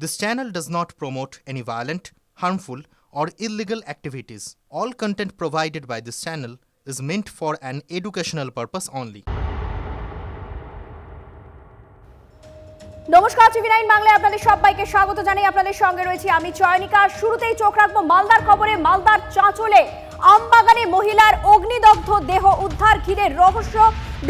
This channel does not promote any violent, harmful, or illegal activities. All content provided by this channel is meant for an educational purpose only. নমস্কার TV nine বাংলায় আপনাদের সবাইকে স্বাগত জানাই আপনাদের সঙ্গে রয়েছি আমি চয়নিকা শুরুতেই চোখ রাখব মালদার খবরে মালদার চাঁচলে আমবাগানে মহিলার অগ্নিদগ্ধ দেহ উদ্ধার ঘিরে রহস্য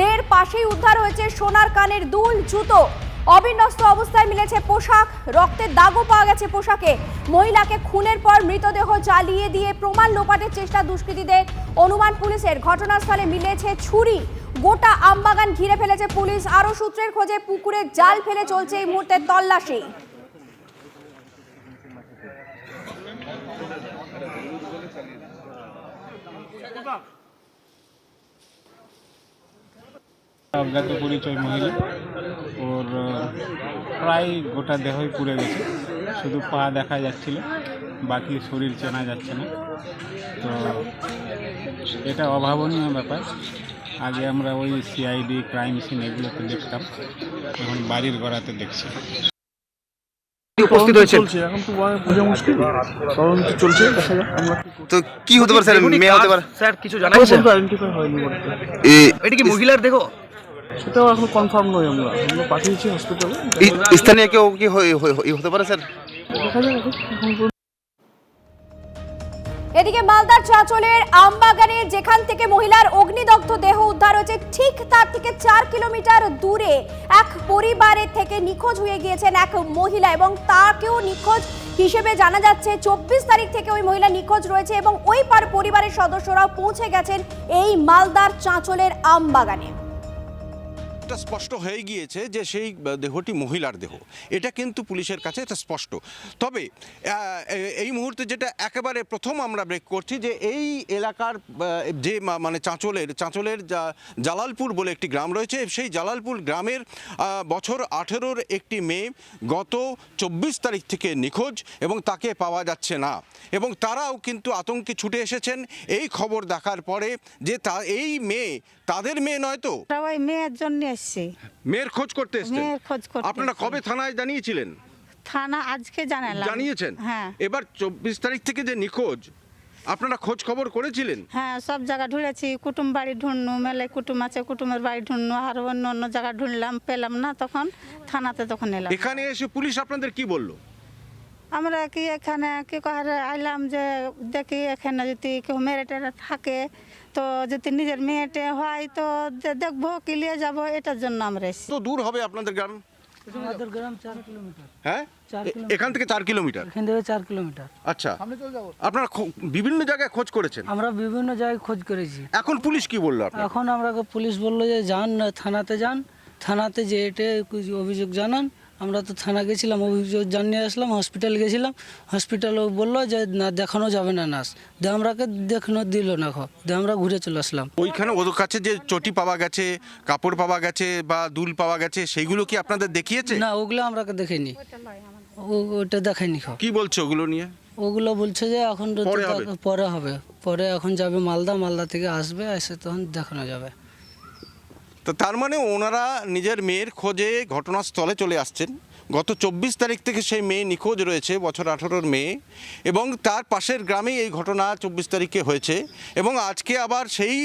দের পাশেই উদ্ধার হয়েছে সোনার কানের দুল জুতো অবিন্যস্ত অবস্থায় মিলেছে পোশাক। রক্তের দাগও পাওয়া গেছে পোশাকে। মহিলাকে খুনের পর মৃতদেহ জ্বালিয়ে দিয়ে প্রমাণ লোপাটের চেষ্টা দুষ্কৃতীদের। অনুমান পুলিশের ঘটনাস্থলে মিলেছে ছুরি। গোটা আমবাগান ঘিরে ফেলেছে পুলিশ। আরও সূত্রের খোঁজে পুকুরে জাল ফেলে চলছে এই মুহূর্তে তল্লাশি। অজ্ঞাত পরিচয় মহিলা। ওর প্রায় গোটা দেহই পুড়ে গেছে। শুধু পা দেখা যাচ্ছিল বাকি শরীর চেনা যাচ্ছে না। তো এটা অভাবনীয় ব্যাপার। আগে আমরা ওই সিআইডি ক্রাইম সিন এগুলোতে দেখতাম। এখন বাড়ির গড়াতে দেখছি। উপস্থিত হয়েছে চলছে এখন তো বোঝা মুশকিল। তদন্ত চলছে দেখা যাক। আমরা কি তো কি হতে পারে স্যার? মেয়ে হতে পারে? স্যার কিছু তো আইডেন্টিফাই হয়নি এটা কি মহিলার দেখো সেটাও এখন কনফার্ম নয় আমরা। আমরা পাঠিয়েছি হসপিটালে স্থানীয় কেউ কি হয়ে- হয়ে- হয়ে- হতে পারে স্যার? এদিকে মালদার চাঁচলের আমবাগানে যেখান থেকে মহিলার অগ্নিদগ্ধ দেহ উদ্ধার হয়েছে ঠিক তার থেকে চার কিলোমিটার দূরে এক পরিবারের থেকে নিখোঁজ হয়ে গিয়েছেন এক মহিলা এবং তাকেও নিখোঁজ হিসেবে জানা যাচ্ছে চব্বিশ তারিখ থেকে ওই মহিলা নিখোঁজ রয়েছে এবং ওই পার পরিবারের সদস্যরাও পৌঁছে গেছেন এই মালদার চাঁচলের আমবাগানে। এটা স্পষ্ট হয়ে গিয়েছে যে সেই দেহটি মহিলার দেহ। এটা কিন্তু পুলিশের কাছে এটা স্পষ্ট। তবে এই মুহূর্তে যেটা একেবারে প্রথম আমরা ব্রেক করছি যে এই এলাকার যে মানে চাঁচলের চাঁচলের জালালপুর বলে একটি গ্রাম রয়েছে, সেই জালালপুর গ্রামের বছর আঠেরোর একটি মেয়ে গত চব্বিশ তারিখ থেকে নিখোঁজ এবং তাকে পাওয়া যাচ্ছে না। এবং তারাও কিন্তু আতঙ্কে ছুটে এসেছেন। এই খবর দেখার পরে যে তা, এই মেয়ে তাদের মেয়ে নয় তো? সবাই মেয়ের জন্য এসছে। মেয়ের খোঁজ করতে এসেছেন? মেয়ের খোঁজ করতে আপনারা কবে থানায় জানিয়েছিলেন? থানা আজকে জানালাম। জানিয়েছেন? হ্যাঁ। এবার চব্বিশ তারিখ থেকে যে নিখোঁজ আপনারা খোঁজ খবর করেছিলেন? হ্যাঁ সব জায়গা ঢুঁড়েছি কুটুম বাড়ি ঢুঁড়নু মেলে কুটুম আছে কুটুমের বাড়ি ঢুঁড়নু আর অন্য অন্য জায়গা ঢুঁড়লাম পেলাম না তখন থানাতে তখন এলাম। এখানে এসে পুলিশ আপনাদের কি বলল? আমরা কি এখানে কি কহারে আইলাম যে দেখি এখানে যদি কেউ মেরে টেরে থাকে তো যদি নিজের মেয়েটে হয় তো দেখব কি নিয়ে যাব এটার জন্য আমরা এসেছি। তো দূর হবে আপনাদের গ্রাম? আমাদের গ্রাম চার কিলোমিটার। হ্যাঁ? চার এখান থেকে চার কিলোমিটার? এখান থেকে চার কিলোমিটার। আচ্ছা। আপনারা খো- বিভিন্ন জায়গায় খোঁজ করেছেন? আমরা বিভিন্ন জায়গায় খোঁজ করেছি। এখন পুলিশ কি বলল এখন আমরা পুলিশ বলল যে যান থানাতে যান। থানাতে যে এটা অভিযোগ জানান। আমরা তো থানা গেছিলাম অভিযোগ জানিয়ে আসলাম হসপিটাল গেছিলাম। হসপিটালও বলল যে না দেখানো যাবে না নার্স। দিয়ে আমরাকে দেখানো দিল না খো দিয়ে আমরা ঘুরে চলে আসলাম। ওইখানে ওদের কাছে যে চটি পাওয়া গেছে কাপড় পাওয়া গেছে বা দুল পাওয়া গেছে সেইগুলো কি আপনাদের দেখিয়েছে? না ওগুলো আমরাকে দেখিনি। ও- ওটা দেখাইনি খো কি বলছে ওগুলো নিয়ে? ওগুলো বলছে যে এখন তো পরে পরে হবে। পরে এখন যাবে মালদা মালদা থেকে আসবে এসে তখন দেখানো যাবে। তো তার মানে ওনারা নিজের মেয়ের খোঁজে ঘটনাস্থলে চলে আসছেন। গত চব্বিশ তারিখ থেকে সেই মেয়ে নিখোঁজ রয়েছে, বছর আঠারোর মেয়ে। এবং তার পাশের গ্রামেই এই ঘটনা চব্বিশ তারিখে হয়েছে। এবং আজকে আবার সেই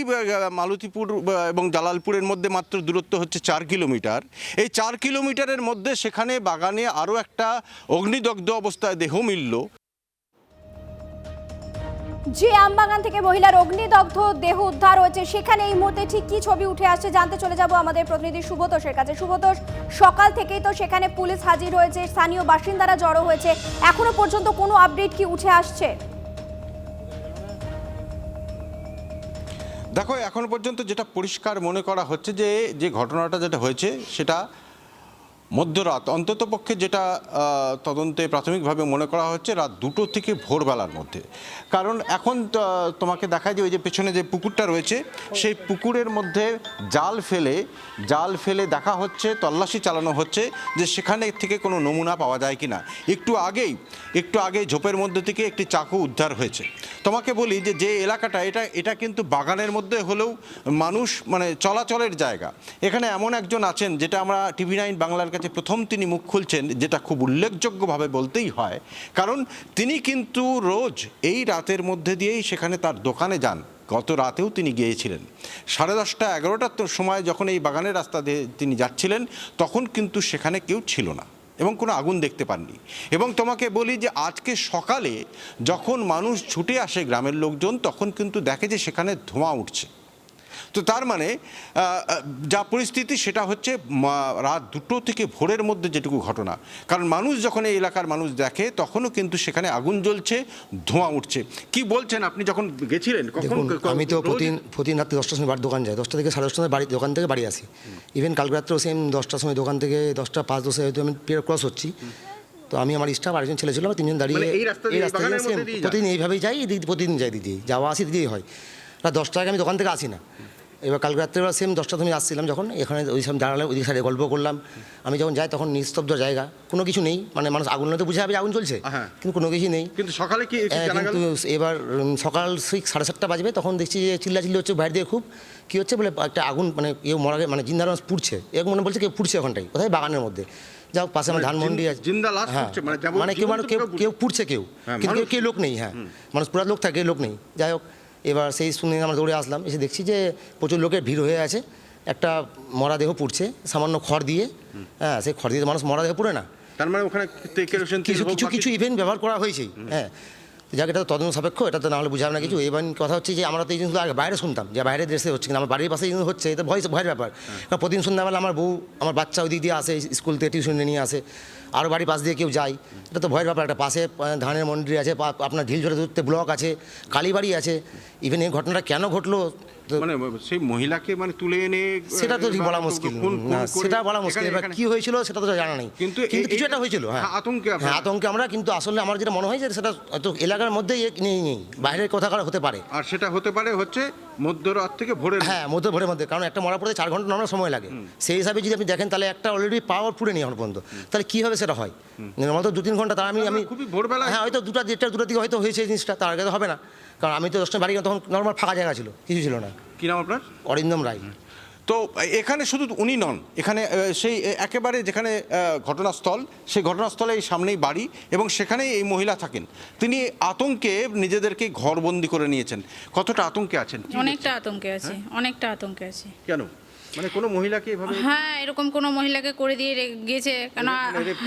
মালতীপুর এবং জালালপুরের মধ্যে মাত্র দূরত্ব হচ্ছে চার কিলোমিটার। এই চার কিলোমিটারের মধ্যে সেখানে বাগানে আরও একটা অগ্নিদগ্ধ অবস্থায় দেহ মিলল। যে আমবাগান থেকে মহিলার অগ্নিদগ্ধ দেহ উদ্ধার হয়েছে, সেখানে এই মুহূর্তে ঠিক কি ছবি উঠে আসছে জানতে চলে যাব আমাদের প্রতিনিধি শুভতোষের কাছে। শুভতোষ সকাল থেকেই তো সেখানে পুলিশ হাজির হয়েছে, স্থানীয় বাসিন্দারা জড়ো হয়েছে। এখনও পর্যন্ত কোনো আপডেট কি উঠে আসছে? দেখো, এখন পর্যন্ত যেটা পরিষ্কার মনে করা হচ্ছে যে যে ঘটনাটা যেটা হয়েছে, সেটা মধ্যরাত অন্তত পক্ষে যেটা তদন্তে প্রাথমিকভাবে মনে করা হচ্ছে রাত দুটো থেকে ভোরবেলার মধ্যে। কারণ এখন তোমাকে দেখায় যে ওই যে পেছনে যে পুকুরটা রয়েছে, সেই পুকুরের মধ্যে জাল ফেলে জাল ফেলে দেখা হচ্ছে, তল্লাশি চালানো হচ্ছে যে সেখানে থেকে কোনো নমুনা পাওয়া যায় কি না একটু আগেই, একটু আগে ঝোপের মধ্যে থেকে একটি চাকু উদ্ধার হয়েছে। তোমাকে বলি যে যে এলাকাটা, এটা এটা কিন্তু বাগানের মধ্যে হলেও মানুষ মানে চলাচলের জায়গা। এখানে এমন একজন আছেন, যেটা আমরা টিভি নাইন বাংলার কাছে সংবাদে প্রথম তিনি মুখ খুলছেন, যেটা খুব উল্লেখযোগ্যভাবে বলতেই হয়, কারণ তিনি কিন্তু রোজ এই রাতের মধ্যে দিয়েই সেখানে তার দোকানে যান। গত রাতেও তিনি গিয়েছিলেন। সাড়ে দশটা এগারোটার সময় যখন এই বাগানের রাস্তা দিয়ে তিনি যাচ্ছিলেন, তখন কিন্তু সেখানে কেউ ছিল না এবং কোনো আগুন দেখতে পাননি। এবং তোমাকে বলি যে আজকে সকালে যখন মানুষ ছুটে আসে গ্রামের লোকজন, তখন কিন্তু দেখে যে সেখানে ধোঁয়া উঠছে। তো তার মানে যা পরিস্থিতি সেটা হচ্ছে রাত দুটো থেকে ভোরের মধ্যে যেটুকু ঘটনা। কারণ মানুষ যখন এই এলাকার মানুষ দেখে তখনও কিন্তু সেখানে আগুন জ্বলছে ধোঁয়া উঠছে। কি বলছেন আপনি যখন গেছিলেন? কখন আমি তো প্রতিদিন প্রতিদিন রাত্রি দশটার সময় বাড়ি দোকান যাই। দশটা থেকে সাড়ে দশটার সময় বাড়ি দোকান থেকে বাড়ি আসি। ইভেন কালকে রাত্রেও সেম দশটার সময় দোকান থেকে দশটা পাঁচ দশে হয়তো আমি পেয়ার ক্রস হচ্ছি। তো আমি আমার স্টাফ আরেকজন ছেলে ছিল আমরা তিনজন দাঁড়িয়ে মানে এই রাস্তা দিয়ে? প্রতিদিন এইভাবেই যাই প্রতিদিন যাই দিদি। যাওয়া আসি দিদিই হয়। রাত দশটা আগে আমি দোকান থেকে আসি না। এবার কালকে রাত্রেবেলা সেম দশটা তুমি আসছিলাম যখন এখানে ওই সব দাঁড়ালাম ওই সাইডে গল্প করলাম। আমি যখন যাই তখন নিস্তব্ধ জায়গা কোনো কিছু নেই। মানে মানুষ আগুন তো বুঝে যাবে আগুন চলছে হ্যাঁ। কিন্তু কোনো কিছু নেই। কিন্তু সকালে কি কিন্তু এবার সকাল ঠিক সাড়ে সাতটা বাজবে তখন দেখছি যে চিল্লা চিল্লি হচ্ছে বাইরে দিয়ে খুব কী হচ্ছে বলে একটা আগুন মানে কেউ মরা মানে জিন্দার মানুষ পুড়ছে। এরকম মনে বলছে কেউ পুড়ছে ওখানটাই কোথায়? বাগানের মধ্যে। যাও পাশে আমার মানে ধানমন্ডি আছে। জিন্দা লাশ হ্যাঁ, মানে মানে কেউ মানে কেউ কেউ পুড়ছে। কেউ হ্যাঁ, কিন্তু কেউ- কেউ লোক নেই হ্যাঁ। মানুষ পুরা লোক থাকে লোক নেই। যাই হোক। এবার সেই শুনে আমরা দৌড়ে আসলাম এসে দেখছি যে প্রচুর লোকের ভিড় হয়ে আছে। একটা মরা দেহ পুড়ছে সামান্য খড় দিয়ে। হ্যাঁ সেই খড় দিয়ে মানুষ মরাদেহ পুড়ে না। তার মানে ওখানে কিছু কিছু ইভেন্ট ব্যবহার করা হয়েছে। হ্যাঁ। যাক এটা তো তদন্ত সাপেক্ষ এটা তো নাহলে বুঝাবে না কিছু। এবার কথা হচ্ছে যে আমরা তো এই জিনিসগুলো আগে বাইরে শুনতাম যে বাইরের দেশে হচ্ছে কিন্তু আমার বাড়ির পাশে জিনিস হচ্ছে এটা ভয় ভয়ের ব্যাপার। কারণ প্রতিদিন সন্ধ্যাবেলা আমার বউ আমার বাচ্চা ওই দিক দিয়ে আসে স্কুল থেকে টিউশন নিয়ে আসে আরও বাড়ির পাশ দিয়ে কেউ যায় এটা তো ভয়ের ব্যাপার। একটা পাশে ধানের মন্ডি আছে আপনার ঢিল ঝরে ধরতে ব্লক আছে কালীবাড়ি আছে। ইভেন এই ঘটনাটা কেন ঘটলো মানে সেই মহিলাকে মানে তুলে এনে সেটা তো বলা মুশকিল। সেটা বলা মুশকিল। এবার কি হয়েছিল সেটা তো জানা নেই। কিন্তু কিন্তু কিছু একটা হয়েছিল হ্যাঁ। হ্যাঁ, আতঙ্কে হ্যাঁ আতঙ্কে আমরা কিন্তু আসলে আমার যেটা মনে হয় যে সেটা হয়তো এলাকার মধ্যেই নেই নেই। বাইরের কথা কারও হতে পারে। আর সেটা হতে পারে হচ্ছে মধ্যরাত থেকে ভোরের হ্যাঁ মধ্যে। ভোরের মধ্যে। কারণ একটা মরা পড়তে চার ঘণ্টা নর্মাল সময় লাগে। সেই হিসাবে যদি আপনি দেখেন তাহলে একটা অলরেডি পাওয়ার পুড়ে নিই এখন পর্যন্ত। তাহলে কীভাবে সেটা হয়? নর্মাল তো দু তিন ঘণ্টা তার আমি আমি খুবই ভোরবেলা হ্যাঁ হয়তো দুটা দেড়টা দুটো দিকে হয়তো হয়েছে জিনিসটা তার আগে তো হবে না। কারণ আমি তো দশটা বাড়ি তখন নর্মাল ফাঁকা জায়গা ছিল কিছু ছিল না। কি নাম আপনার? অরিন্দম রায়। তো এখানে শুধু উনি নন এখানে সেই একেবারে যেখানে ঘটনাস্থল সেই ঘটনাস্থলে এই সামনেই বাড়ি এবং সেখানেই এই মহিলা থাকেন। তিনি আতঙ্কে নিজেদেরকে ঘরবন্দি করে নিয়েছেন। কতটা আতঙ্কে আছেন? অনেকটা আতঙ্কে আছে অনেকটা আতঙ্কে আছে। কেন? মানে কোনো মহিলাকে এভাবে হ্যাঁ এরকম কোনো মহিলাকে করে দিয়ে গিয়েছে কেন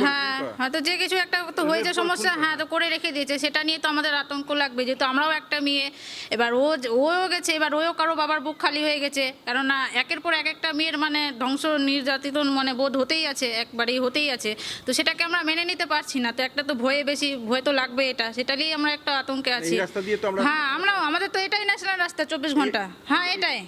হ্যাঁ হয়তো যে কিছু একটা তো হয়েছে সমস্যা হ্যাঁ তো করে রেখে দিয়েছে। সেটা নিয়ে তো আমাদের আতঙ্ক লাগবে যেহেতু আমরাও একটা মেয়ে। এবার ও ওও গেছে এবার ওও কারও বাবার বুক খালি হয়ে গেছে। কেননা একের পর এক একটা মেয়ের মানে ধ্বংস নির্যাতিত মানে বোধ হতেই আছে একবারেই হতেই আছে। তো সেটাকে আমরা মেনে নিতে পারছি না তো একটা তো ভয়ে বেশি ভয় তো লাগবে এটা। সেটা নিয়েই আমরা একটা আতঙ্কে আছি। হ্যাঁ আমরা আমাদের তো এটাই ন্যাশনাল রাস্তা চব্বিশ ঘণ্টা। হ্যাঁ এটাই।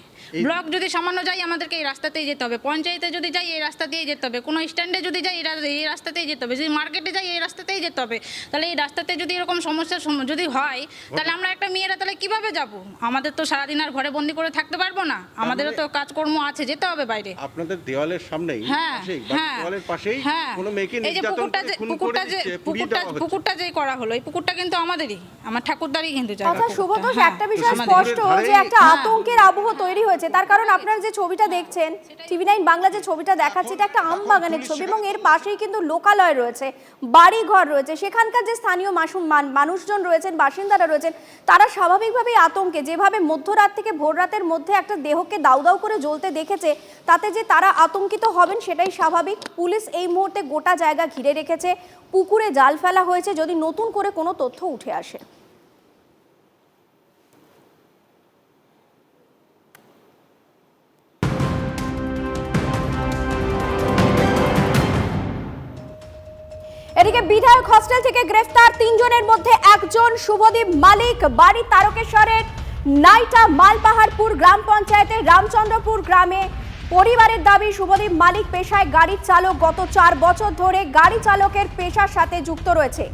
ব্লক যদি সামান্য যাই আমাদেরকে এই রাস্তাতেই যেতে হবে। পঞ্চায়েতে যদি যাই এই রাস্তা দিয়েই যেতে হবে। কোনো স্ট্যান্ডে যদি যাই এই রাস্তাতেই যেতে হবে। যদি মার্কেটে যাই এই রাস্তাতেই যেতে হবে। তাহলে এই রাস্তাতে যদি এরকম সমস্যার যদি হয় তাহলে আমরা একটা মেয়েরা তাহলে কীভাবে যাব? আমাদের তো সারাদিন আর ঘরে বন্দি করে থাকতে পারব না। আমাদেরও তো কাজকর্ম আছে যেতে হবে বাইরে। আপনাদের দেওয়ালের সামনেই হ্যাঁ হ্যাঁ দেওয়ালের পাশেই হ্যাঁ। কোনো মেয়েকে এই যে পুকুরটা যে পুকুরটা যে পুকুরটা পুকুরটা যে করা হলো এই পুকুরটা কিন্তু আমাদেরই। আমার ঠাকুরদারই কিন্তু জায়গা আচ্ছা। শুভতোষ হ্যাঁ, একটা বিষয় স্পষ্ট যে একটা আতঙ্কের আবহ তৈরি হয়েছে। তার কারণ আপনারা যে ছবিটা দেখছেন টিভি নাইন বাংলা যে ছবিটা দেখাচ্ছে এটা একটা আম বাগানের ছবি এবং এর পাশেই কিন্তু লোকালয় রয়েছে বাড়ি ঘর রয়েছে। সেখানকার যে স্থানীয় মাসুম মানুষজন রয়েছেন বাসিন্দারা রয়েছেন তারা স্বাভাবিকভাবেই আতঙ্কে যেভাবে মধ্যরাত থেকে ভোর রাতের মধ্যে একটা দেহকে দাউ দাউ করে জ্বলতে দেখেছে তাতে যে তারা আতঙ্কিত হবেন সেটাই স্বাভাবিক। পুলিশ এই মুহূর্তে গোটা জায়গা ঘিরে রেখেছে পুকুরে জাল ফেলা হয়েছে যদি নতুন করে কোনো তথ্য উঠে আসে। এদিকে বিধায়ক হস্টেল থেকে গ্রেফতার তিনজনের মধ্যে একজন শুভদীপ মালিক, বাড়ি তারকেশ্বরের নাইটা মালপাহাড়পুর গ্রাম পঞ্চায়েতের রামচন্দ্রপুর গ্রামে। পরিবারের দাবি, শুভদীপ মালিক পেশায় গাড়ির চালক গত চার বছর ধরে গাড়ি চালকের পেশার সাথে যুক্ত রয়েছে।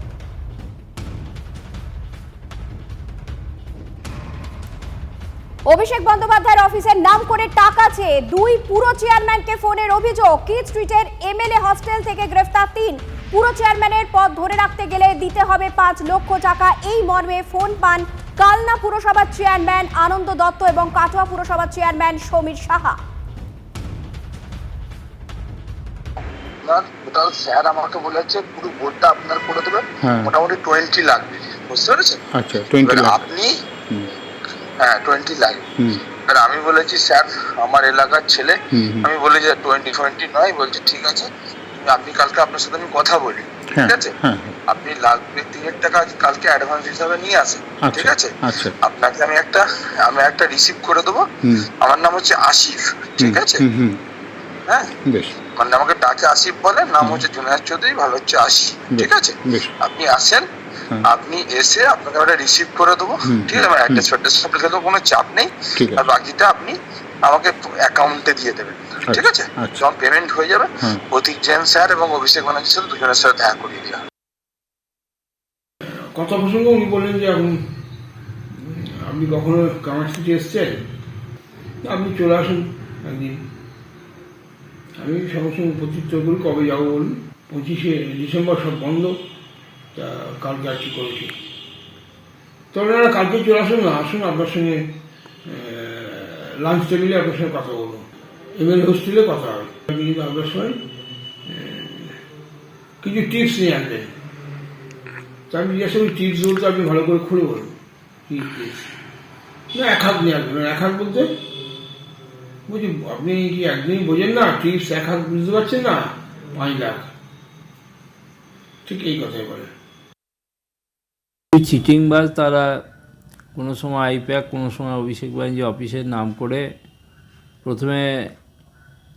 অভিষেক বন্দ্যোপাধ্যায়ের অফিসের নাম করে টাকা চেয়ে দুই পুরো চেয়ারম্যানকে ফোনের অভিযোগ। কি স্ট্রিটের এমএলএ হস্টেল থেকে গ্রেফতার তিন। পুরো চেয়ারম্যানের পদ ধরে রাখতে গেলে দিতে হবে পাঁচ লক্ষ টাকা। এই মর্মে ফোন পান কালনা পুরসভার চেয়ারম্যান আনন্দ দত্ত এবং কাটোয়া পুরসভার chairman Samir Saha. Total sir আমাকে বলেছে পুরো বোর্ডটা আপনার করে দেবে। হ্যাঁ। মোটামুটি টোয়েন্টি লাগবে বুঝতে পেরেছেন? আচ্ছা আপনি হ্যাঁ টোয়েন্টি লাগবে এবার আমি বলেছি স্যার আমার এলাকার ছেলে। আমি বলেছি টোয়েন্টি টোয়েন্টি নয়। বলছে ঠিক আছে। আপনি কালকে আপনার সাথে আমি কথা বলি হ্যাঁ ঠিক আছে? হ্যাঁ। আপনি লাখ তিনের টাকা কালকে অ্যাডভান্স হিসাবে নিয়ে আসেন আচ্ছা ঠিক আছে? আচ্ছা। আপনাকে আমি একটা আমি একটা রিসিভ করে দেবো। আমার নাম হচ্ছে আসিফ ঠিক আছে? হ্যাঁ? মানে আমাকে ডাকে আসিফ বলে নাম হচ্ছে জুনায়দ চৌধুরী ভালো হচ্ছে বেশ, ঠিক আছে? আপনি আসেন হ্যাঁ। আপনি এসে আপনাকে একটা রিসিভ করে দেবো ঠিক আছে? আমার অ্যাড্রেস ফ্যাড্রেস দেবো কোনো চাপ নেই আর বাকিটা আপনি আমাকে অ্যাকাউন্টে দিয়ে দেবেন। ঠিক আছে? আচ্ছা। যখন পেমেন্ট হয়ে যাবে। প্রতীক জৈন স্যার এবং অভিষেক ব্যানার্জির সাথে দুজনের সাথে দেখা করিয়ে দেওয়া কথা প্রসঙ্গে উনি বললেন যে এখন আপনি কখনো কামারসিটি এসছেন? আপনি চলে আসুন একদিন। আমি সঙ্গে সঙ্গে প্রতিষ্ঠা করি কবে যাব বলুন? পঁচিশে ডিসেম্বর সব বন্ধ। তা কালকে আর কি করেছি তবে আপনারা কালকে চলে আসুন না আসুন আপনার সঙ্গে লাঞ্চ টেবিলে আপনার সঙ্গে কথা বলুন এমএলএ হোস্টেলে কথা হবে। কিন্তু সঙ্গে আহ, কিছু টিপস নিয়ে আনবেন তা আমি জিজ্ঞাসা করি টিপস বলতে আপনি ভালো করে খুলে বলুন। কি টিপস না এক হাত নিয়ে আসবেন। এক হাত বলতে বলছি আপনি কি একদিনই বোঝেন না? টিপস এক হাত বুঝতে পারছেন না? পাঁচ লাখ। ঠিক এই কথাই বলে। চিটিংবাজ তারা কোনো সময় আইপ্যাক কোনো সময় অভিষেক ব্যানার্জি অফিসের নাম করে প্রথমে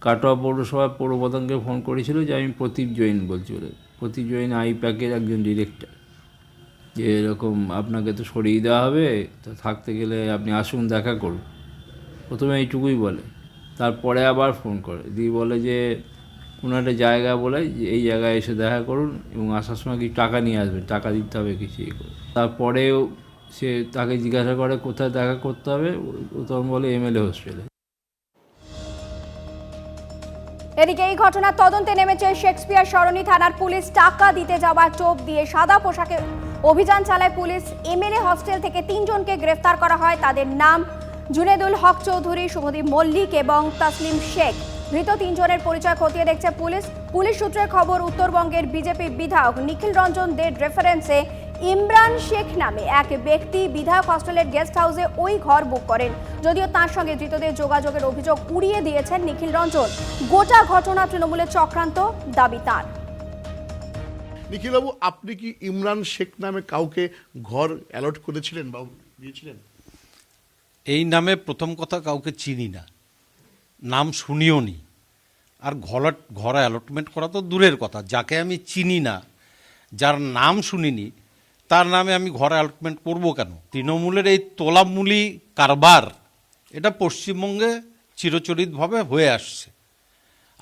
কাটোয়া পৌরসভার পৌর প্রধানকে ফোন করেছিল যে আমি প্রদীপ জৈন বলছি বলে। প্রদীপ জৈন আইপ্যাকের একজন ডিরেক্টর। যে এরকম আপনাকে তো সরিয়ে দেওয়া হবে, তো থাকতে গেলে আপনি আসুন, দেখা করুন। প্রথমে এইটুকুই বলে। তারপরে আবার ফোন করে। দিয়ে বলে যে, কোনো একটা জায়গা বলে যে, এই জায়গায় এসে দেখা করুন এবং আসার সময় কিছু টাকা নিয়ে আসবেন। টাকা দিতে হবে কিছু ইয়ে করে। তারপরেও সে তাকে জিজ্ঞাসা করে, কোথায় দেখা করতে হবে? তখন বলে এমএলএ হোস্টেলে এদিকে এই ঘটনার তদন্তে নেমেছে শেক্সপিয়ার সরণি থানার পুলিশ টাকা দিতে যাওয়া টোপ দিয়ে সাদা পোশাকে অভিযান চালায় পুলিশ। এমএলএ হস্টেল থেকে তিনজনকে গ্রেফতার করা হয়, তাদের নাম জুনেদুল হক চৌধুরী, শুভদীপ মল্লিক এবং তাসলিম শেখ। ধৃত তিনজনের পরিচয় খতিয়ে দেখছে পুলিশ। পুলিশ সূত্রের খবর, উত্তরবঙ্গের বিজেপি বিধায়ক নিখিল রঞ্জন দের রেফারেন্সে ইমরান শেখ নামে এক ব্যক্তি বিধায়ক হস্টেলের গেস্ট হাউসে ওই ঘর বুক করেন। যদিও তার সঙ্গে ধৃতদের যোগাযোগের অভিযোগ উড়িয়ে দিয়েছেন নিখিল রঞ্জন। গোটা ঘটনা তৃণমূলের চক্রান্ত দাবি তার। নিখিলবাবু আপনি কি ইমরান শেখ নামে কাউকে ঘর অ্যালট করেছিলেন বা দিয়েছিলেন? এই নামে প্রথম কথা কাউকে চিনি না। নাম শুনিও নি। আর ঘর ঘর অ্যালটমেন্ট করা তো দূরের কথা। যাকে আমি চিনি না যার নাম শুনিনি তার নামে আমি ঘর অ্যালটমেন্ট করব কেন? তৃণমূলের এই তোলামূলি কারবার, এটা পশ্চিমবঙ্গে চিরচরিতভাবে হয়ে আসছে।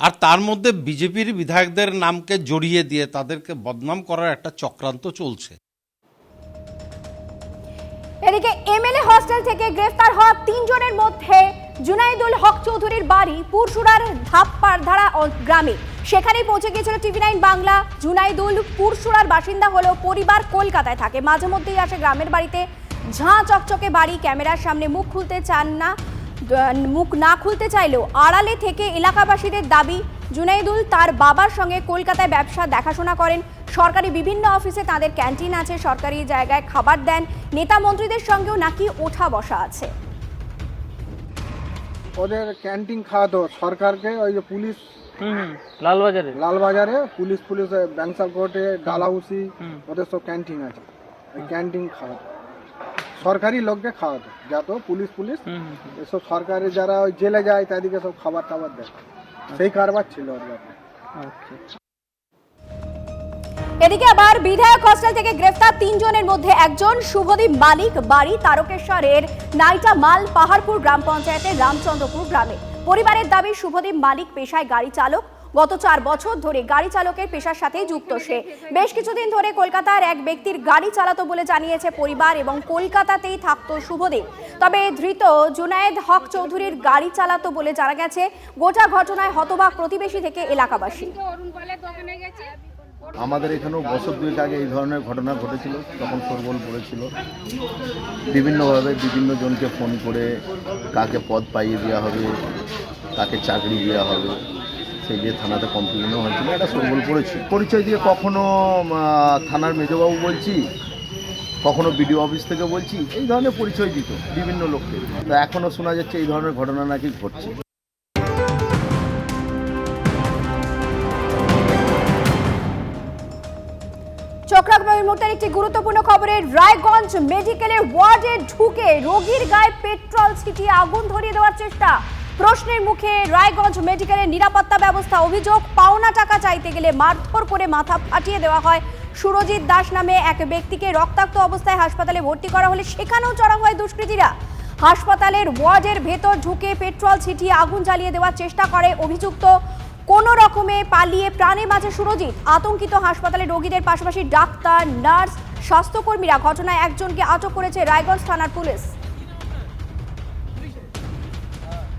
আর তার মধ্যে বিজেপির বিধায়কদের নামকে জড়িয়ে দিয়ে তাদেরকে বদনাম করার একটা চক্রান্ত চলছে। এদিকে এমএলএ হস্টেল থেকে গ্রেফতার হওয়া তিনজনের মধ্যে জুনাইদুল হক চৌধুরীর বাড়ি পুরসুরার ধাপ্পারধারা গ্রামে। সেখানেই পৌঁছে গিয়েছিল টিভি নাইন বাংলা। জুনাইদুল পুরসুরার বাসিন্দা হলেও পরিবার কলকাতায় থাকে। মাঝে মধ্যেই আসে গ্রামের বাড়িতে। ঝাঁ চকচকে বাড়ি, ক্যামেরার সামনে মুখ খুলতে চান না মুখ না খুলতে চাইলেও আড়ালে থেকে এলাকাবাসীদের দাবি, জুনাইদুল তার বাবার সঙ্গে কলকাতায় ব্যবসা দেখাশোনা করেন। সরকারি বিভিন্ন অফিসে তাদের ক্যান্টিন আছে, সরকারি জায়গায় খাবার দেন। নেতা মন্ত্রীদের সঙ্গেও নাকি ওঠা বসা আছে। ওদের ক্যান্টিন খাওয়াতো সরকারকে ওই যে পুলিশ লালবাজারে? লালবাজারে পুলিশ পুলিশ ব্যাংসাল কোর্টে ডালাউসি ওদের সব ক্যান্টিন আছে। ওই ক্যান্টিন খাওয়াতো সরকারি লোককে খাওয়াতো যাতো পুলিশ পুলিশ। এসব সরকারি যারা ওই জেলে যায় তাদেরকে সব খাবার টাবার দেয় সেই কারবার ছিল ওর ব্যাপারে এদিকে আবার বিধায়ক হস্টেল থেকে গ্রেফতার তিনজনের মধ্যে একজন শুভদীপ মালিক, বাড়ি তারকেশ্বরের নাইটা মাল পাহাড়পুর গ্রাম পঞ্চায়েতের রামচন্দ্রপুর গ্রামে। পরিবারের দাবি, শুভদীপ মালিক পেশায় গাড়ি চালক। গত চার বছর ধরে গাড়ি চালকের পেশার সাথেই যুক্ত সে। বেশ কিছুদিন ধরে কলকাতার এক ব্যক্তির গাড়ি চালাতো বলে জানিয়েছে পরিবার এবং কলকাতাতেই থাকতো শুভদীপ। তবে ধৃত জুনায়েদ হক চৌধুরীর গাড়ি চালাতো বলে জানা গেছে, গোটা ঘটনায় হতবাক প্রতিবেশী থেকে এলাকাবাসী। আমাদের এখানেও বছর দুয়েক আগে এই ধরনের ঘটনা ঘটেছিল, তখন শোরগোল পড়েছিল। বিভিন্নভাবে বিভিন্ন জনকে ফোন করে কাকে পদ পাইয়ে দেওয়া হবে, কাকে চাকরি দেওয়া হবে, সেই যে থানাতে কমপ্লেনও হয়েছিল। এটা সরবল করেছি পরিচয় দিয়ে কখনো থানার মেজবাবু বলছি, কখনো বিডিও অফিস থেকে বলছি, এই ধরনের পরিচয় দিত বিভিন্ন লোককে। তো এখনও শোনা যাচ্ছে এই ধরনের ঘটনা নাকি ঘটছে। এই মুহূর্তের একটি গুরুত্বপূর্ণ খবরে, রায়গঞ্জ মেডিকেলের ওয়ার্ডে ঢুকে রোগীর গায়ে পেট্রোল ছিটিয়ে আগুন ধরিয়ে দেওয়ার চেষ্টা। প্রশ্নের মুখে, রায়গঞ্জ মেডিকেলের নিরাপত্তা ব্যবস্থা অভিযোগ, পাওনা টাকা চাইতে গেলে মারধর করে মাথা ফাটিয়ে দেওয়া হয়। সুরজিৎ দাস নামে এক ব্যক্তিকে রক্তাক্ত অবস্থায় হাসপাতালে ভর্তি করা হলে সেখানেও চড়া হয় দুষ্কৃতীরা। হাসপাতালের ওয়ার্ডের ভেতর ঢুকে পেট্রোল ছিটিয়ে আগুন জ্বালিয়ে দেওয়ার চেষ্টা করে অভিযুক্ত। কোনো রকমে পালিয়ে প্রাণে মাঝে সুরজিৎ। আতঙ্কিত হাসপাতালে রোগীদের পাশাপাশি ডাক্তার, নার্স, স্বাস্থ্যকর্মীরা ঘটনায় একজনকে আটক করেছে রায়গঞ্জ থানার পুলিশ।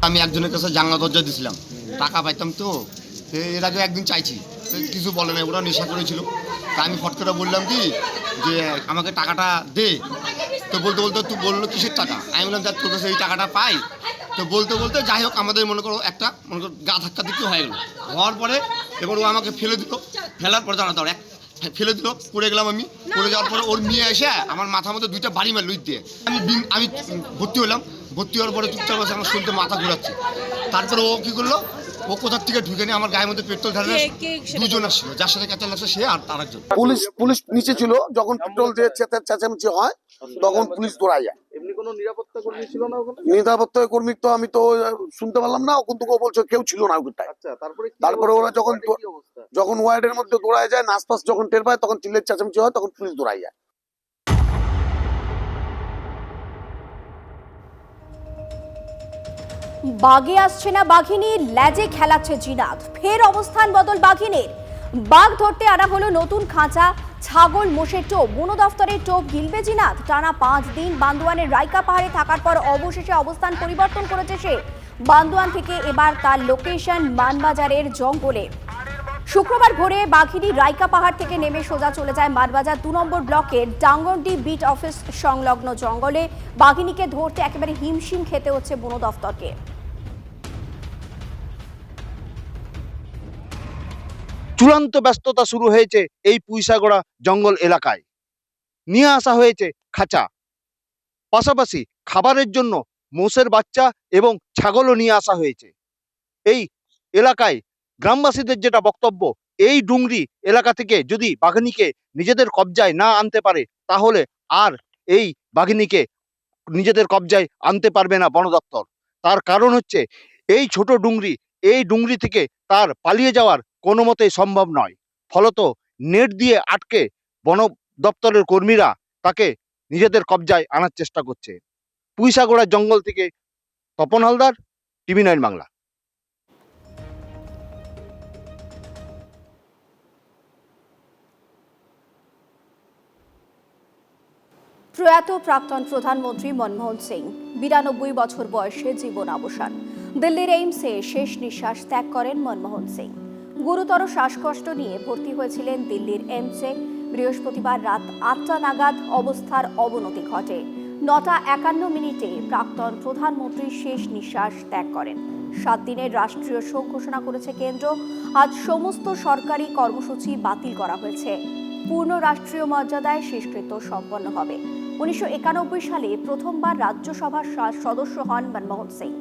আমি একজনের কাছে জানলা দরজা দিছিলাম। টাকা পাইতাম তো এর আগে একদিন চাইছি। কিছু বলে নাই ওরা নেশা করেছিল। তা আমি ফট করে বললাম কি, যে আমাকে টাকাটা দে। তো বলতে বলতে তুই বলল কিসের টাকা? আমি বললাম যাক তোর কাছে এই টাকাটা পাই তো বলতে বলতে যাই হোক আমাদের মনে করো একটা মনে করো গা ধাক্কা দিতে হয়ে গেলো। হওয়ার পরে এবার ও আমাকে ফেলে দিল। ফেলার পরে দাঁড়া দাঁড়া এক ফেলে দিল পড়ে গেলাম আমি। পড়ে যাওয়ার পরে ওর নিয়ে এসে আমার মাথার মধ্যে দুইটা বাড়ি মারল দিয়ে। আমি আমি ভর্তি হলাম। ভর্তি হওয়ার পরে চুপচাপ বসে আমার শুনতে মাথা ঘোরাচ্ছে। তারপরে ও কি করল? ও কোথার থেকে ঢুকে নিয়ে আমার গায়ের মধ্যে পেট্রোল ঢালে দুজন আসছিল যার সাথে ক্যাচাল লাগছে সে আর তার একজন। পুলিশ পুলিশ নিচে ছিল যখন পেট্রোল দিয়ে চেঁচামেচি হয় তখন পুলিশ দৌড়ায় যায়। কোনো নিরাপত্তা কর্মী ছিল না ওখানে? নিরাপত্তা কর্মী তো আমি তো শুনতে পারলাম না। কিন্তু ও বলছে কেউ ছিল না ওখানটায়। আচ্ছা তারপরে তারপরে ওরা যখন যখন ওয়ার্ডের মধ্যে দৌড়ায় যায় নাসপাস যখন টের পায় তখন চিল্লের চেঁচামেচি হয় তখন পুলিশ দৌড়ায় যায়। বাগে আসছে না বাঘিনী ল্যাজে খেলাচ্ছে জিনাত ফের অবস্থান বদল বাঘিনীর। বাঘ ধরতে আনা হলো নতুন খাঁচা। ছাগল, মোষের টোপ। বন দফতরের টোপ গিলবে জিনাত টানা পাঁচ দিন বান্দোয়ানের রাইকা পাহাড়ে থাকার পর অবশেষে অবস্থান পরিবর্তন করেছে সে। বান্দোয়ান থেকে এবার তার লোকেশন মানবাজারের জঙ্গলে। শুক্রবার ভোরে বাঘিনী রাইকা পাহাড় থেকে নেমে সোজা চলে যায় মানবাজার দু নম্বর ব্লকের ডাঙ্গরডি বিট অফিস সংলগ্ন জঙ্গলে। বাঘিনীকে ধরতে একেবারে হিমশিম খেতে হচ্ছে বন দফতরকে। চূড়ান্ত ব্যস্ততা শুরু হয়েছে এই পুইসাগড়া জঙ্গল এলাকায়। নিয়ে আসা হয়েছে খাঁচা। পাশাপাশি খাবারের জন্য মোষের বাচ্চা এবং ছাগলও নিয়ে আসা হয়েছে। এই এলাকায় গ্রামবাসীদের যেটা বক্তব্য, এই ডুংরি এলাকা থেকে যদি বাঘিনীকে নিজেদের কবজায় না আনতে পারে, তাহলে আর এই বাঘিনীকে নিজেদের কবজায় আনতে পারবে না বন দপ্তর তার কারণ হচ্ছে, এই ছোট ডুংরি এই ডুংরি থেকে তার পালিয়ে যাওয়ার কোনো মতেই সম্ভব নয়। ফলত নেট দিয়ে আটকে বন দপ্তরের কর্মীরা তাকে নিজেদের কবজায় আনার চেষ্টা করছে। পুইসাগড়ার জঙ্গল থেকে তপন হালদার, টিভি নাইন বাংলা। প্রয়াত প্রাক্তন প্রধানমন্ত্রী মনমোহন সিং, বিরানব্বই বছর বয়সে জীবন অবসান। দিল্লির এইমসে শেষ নিঃশ্বাস ত্যাগ করেন মনমোহন সিং। গুরুতর শ্বাসকষ্ট নিয়ে ভর্তি হয়েছিলেন দিল্লির এইমসে। বৃহস্পতিবার রাত আটটা নাগাদ অবস্থার অবনতি ঘটে। নটা একান্ন মিনিটে প্রাক্তন প্রধানমন্ত্রী শেষ নিঃশ্বাস ত্যাগ করেন। সাত দিনের রাষ্ট্রীয় শোক ঘোষণা করেছে কেন্দ্র। আজ সমস্ত সরকারি কর্মসূচি বাতিল করা হয়েছে। পূর্ণ রাষ্ট্রীয় মর্যাদায় শেষকৃত্য সম্পন্ন হবে। উনিশশো একানব্বই সালে প্রথমবার রাজ্যসভার সদস্য হন মনমোহন সিং।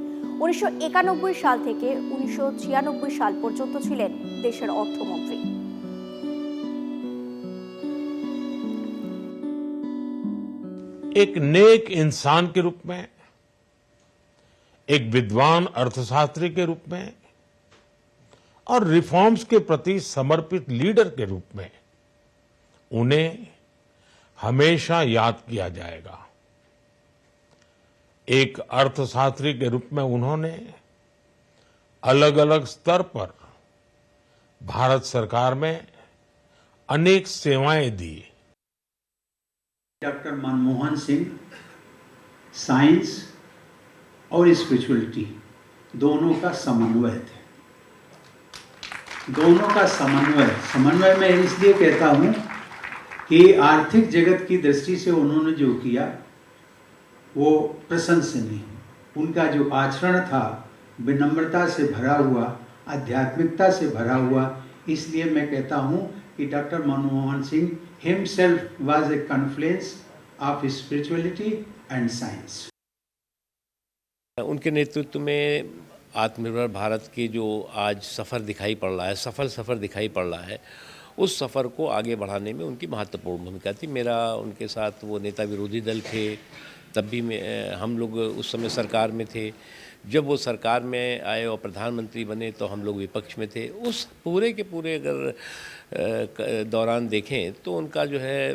উনিশশো একানব্বই সাল থেকে উনিশশো ছিয়ানব্বই সাল পর্যন্ত ছিলেন দেশের অর্থমন্ত্রী एक नेक इंसान के रूप में एक विद्वान अर्थशास्त्री के रूप में और रिफॉर्म्स के प्रति समर्पित लीडर के रूप में उन्हें हमेशा याद किया जाएगा एक अर्थशास्त्री के रूप में उन्होंने अलग अलग स्तर पर भारत सरकार में अनेक सेवाएँ दी। डॉक्टर मनमोहन सिंह, साइंस और स्पिरिचुअलिटी दोनों का समन्वय थे। दोनों का समन्वय। समन्वय मैं इसलिए कहता हूँ कि आर्थिक जगत की दृष्टि से उन्होंने जो किया वो प्रशंसनीय उनका जो आचरण था, विनम्रता से भरा हुआ, आध्यात्मिकता से भरा हुआ, इसलिए मैं कहता हूँ कि doctor Manmohan Singh himself was a confluence of spirituality and science उनके नेतृत्व में आत्मनिर्भर भारत की जो आज सफ़र दिखाई पड़ रहा है, सफल सफ़र दिखाई पड़ रहा है, उस सफ़र को आगे बढ़ाने में उनकी महत्वपूर्ण भूमिका थी। मेरा उनके साथ वो नेता विरोधी दल थे तब भी मैं हम लोग उस समय सरकार में थे। जब वो सरकार में आए और प्रधानमंत्री बने तो हम लोग विपक्ष में थे। उस पूरे के पूरे अगर दौरान देखें तो उनका जो है,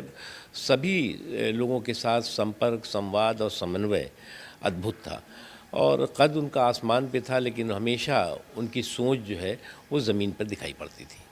सभी लोगों के साथ संपर्क, संवाद और समन्वय अद्भुत था। और कद उनका आसमान पे था, लेकिन हमेशा उनकी सोच जो है, वो ज़मीन पर दिखाई पड़ती थी।